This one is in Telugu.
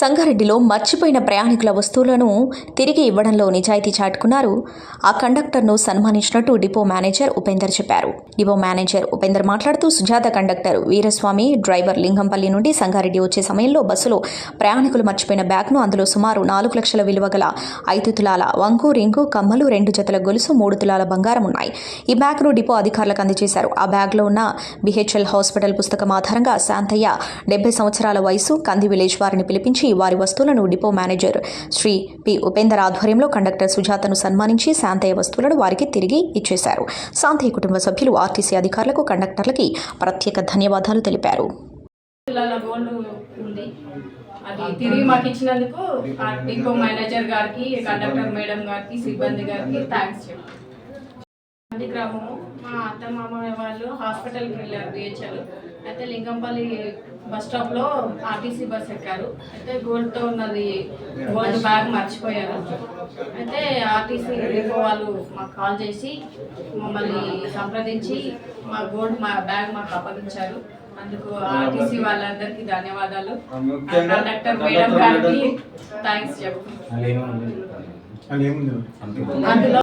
సంగారెడ్డిలో మర్చిపోయిన ప్రయాణికుల వస్తువులను తిరిగి ఇవ్వడంలో నిజాయితీ చాటుకున్నారు. ఆ కండక్టర్ను సన్మానించినట్టు డిపో మేనేజర్ ఉపేందర్ చెప్పారు. డిపో మేనేజర్ ఉపేందర్ మాట్లాడుతూ సుజాత కండక్టర్ వీరస్వామి డ్రైవర్ లింగంపల్లి నుండి సంగారెడ్డి వచ్చే సమయంలో బస్సులో ప్రయాణికులు మర్చిపోయిన బ్యాగ్ను అందులో సుమారు నాలుగు లక్షల విలువ గల ఐదు తులాల వంకు రింగు కమ్మలు రెండు జతల గొలుసు మూడు తులాల బంగారం ఉన్నాయి. ఈ బ్యాగ్ను డిపో అధికారులకు అందజేశారు. ఆ బ్యాగ్లో ఉన్న బిహెచ్ఎల్ హాస్పిటల్ పుస్తకం ఆధారంగా శాంతయ్య డెబ్బై సంవత్సరాల వయసు కంది విలేజ్ వారిని పిలిపించి వారి వస్తువులను depot manager Shri P. Upender ఆధ్వర్యంలో కండక్టర్ సుజాతను సన్మానించి శాంతయ్య వస్తువులను వారికి తిరిగి ఇచ్చేశారు. శాంతయ్య కుటుంబ సభ్యులు ఆర్టీసీ అధికారులకు కండక్టర్లకి ప్రత్యేక ధన్యవాదాలు తెలిపారు. అది తిరిగి మాకు ఇచ్చినందుకు డిపో మేనేజర్ గారికి కండక్టర్ మేడం గారికి సిబ్బంది గారికి థ్యాంక్స్ చెప్పు మంది గ్రామము మా అత్త మామ వాళ్ళు హాస్పిటల్కి వెళ్ళారు బిహెచ్ఎల్ అయితే లింగంపల్లి బస్ స్టాప్లో ఆర్టీసీ బస్ ఎక్కారు. అయితే గోల్డ్తో ఉన్నది గోల్డ్ బ్యాగ్ మర్చిపోయారు. అయితే ఆర్టీసీ డిపో వాళ్ళు మాకు కాల్ చేసి మమ్మల్ని సంప్రదించి మా గోల్డ్ మా బ్యాగ్ మాకు అప్పగించారు. అందుకు ఆర్టీసీ వాళ్ళందరికీ ధన్యవాదాలు. కండక్టర్ మేడం గారికి థ్యాంక్స్ చెప్పు. అందులో